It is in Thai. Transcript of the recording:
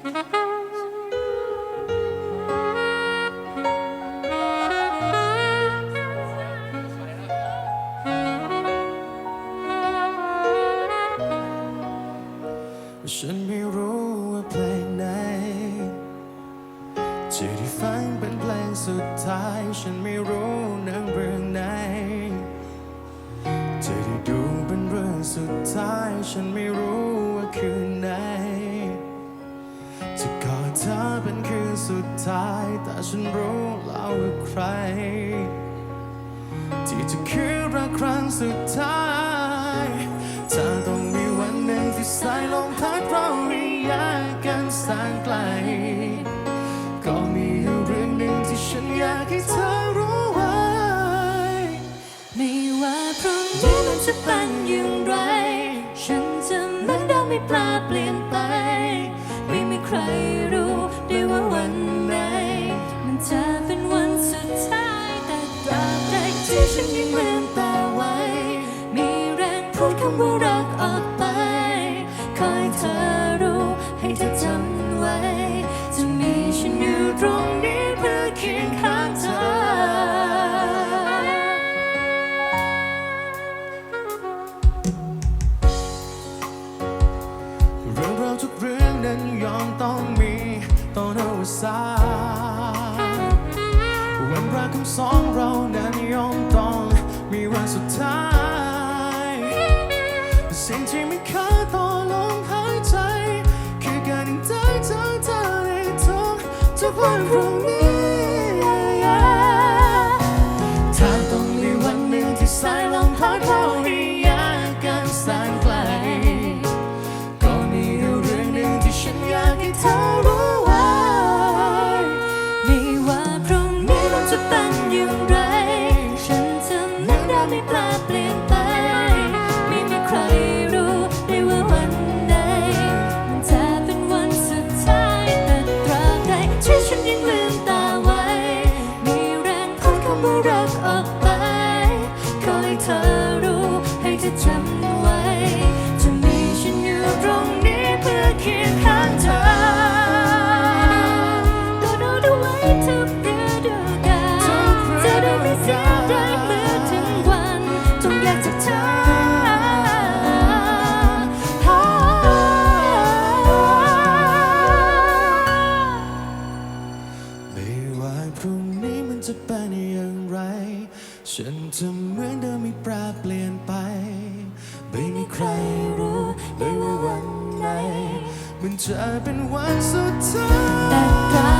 ฉันไม่รู้ว่าเพลงไหนจะได้ฟังเป็นเพลงสุดท้าย ฉันไม่รู้นังเรื่องไหน สุดท้าย แต่ฉันรู้แล้วว่าใคร ที่จะคือรักครั้งสุดท้ายถ้าต้องมีวันหนึ่งที่สายลมพัดเราให้แยกกันแสนไกล ก็มีอยู่เรื่องหนึ่งที่ฉันอยากให้เธอรู้ไว้ ไม่ว่าพรุ่งนี้มันจะเป็นอย่างไร ฉันจะเหมือนเดิมไม่แปลเปลี่ยนไป ไม่มีใคร วันไหนมันจะเป็นวันสุดท้ายแต่ตราบใดที่ฉันยังลืมตาไว้ มีแรงพูดคำว่ารักออกไป คอยเธอรู้ให้เธอจำไว้ จะมีฉันอยู่ตรงนี้เพื่อเคียงข้างเธอ เรื่องราวทุกเรื่องนั้นยอมต้องมี สาวันรักของสองเรานั้นยอมต้องมีวันสุดท้ายสิ่งที่ไม่เคยต่อลมหายใจ คือการได้เจอเธอในทุกทุกวันพรุ่ง เหมือนเดิมไม่แปลเปลี่ จะเหมือนเดิมไม่ปรเปลี่ยนไป ไม่มีใครรู้เลยว่าวันไหน มันจะเป็นวันสุดท้าย